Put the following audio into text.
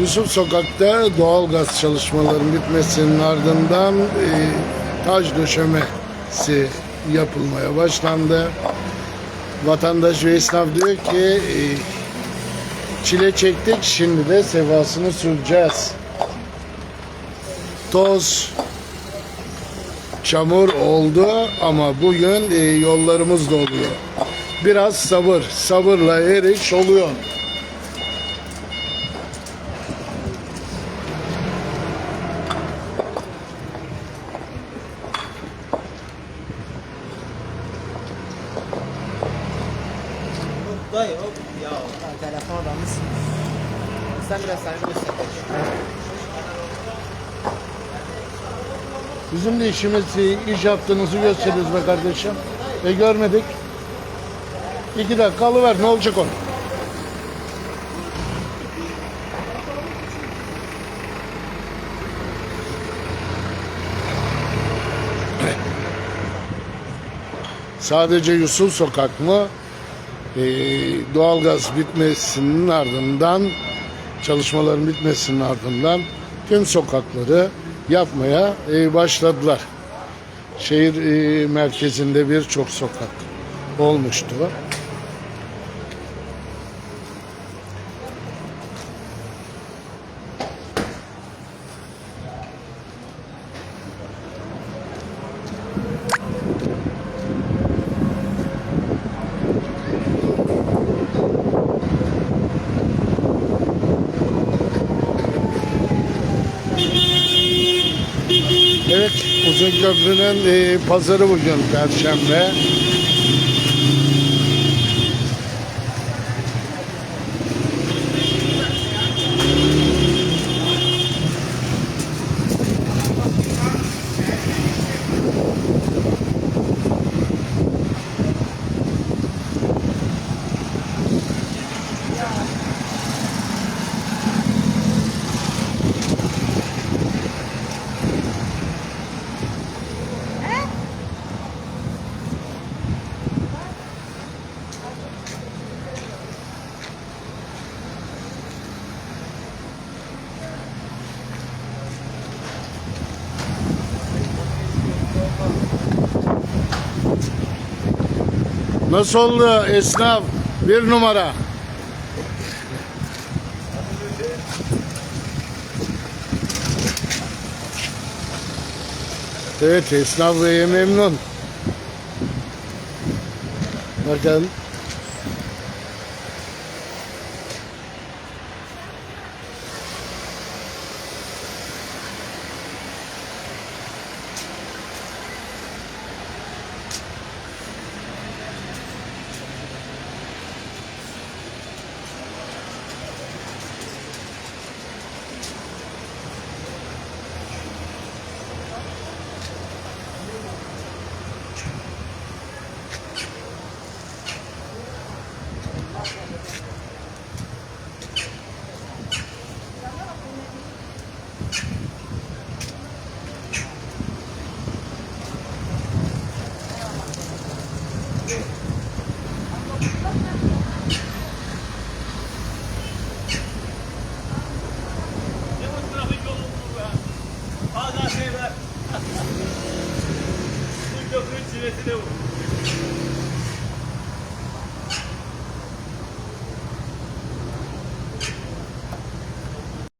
Yusuf Sokak'ta doğal gaz çalışmaların bitmesinin ardından e, taş döşemesi yapılmaya başlandı. Vatandaş ve esnaf diyor ki e, çile çektik şimdi de sefasını süreceğiz. Toz, çamur oldu ama bugün e, yollarımız doluyor. Biraz sabır, sabırla her iş oluyor. Dayı hop ya. Ha, telefon adamısın. Sen biraz saygı göster. Bizim de işimiz e, iş yaptığınızı gösteriyoruz be kardeşim. E görmedik. İki dakika alıver ne olacak o? Sadece Yusuf Sokak mı? Ee, doğalgaz bitmesinin ardından çalışmaların bitmesinin ardından tüm sokakları yapmaya e, başladılar. Şehir e, merkezinde birçok sokak olmuştu. Evet, Uzun Köprü'nün e, pazarı bugün Perşembe. Nasıl oldu esnaf? Bir numara. Evet esnaf beye memnun. Bakın. Hala şey ver. Bu köprünün çilesine vur.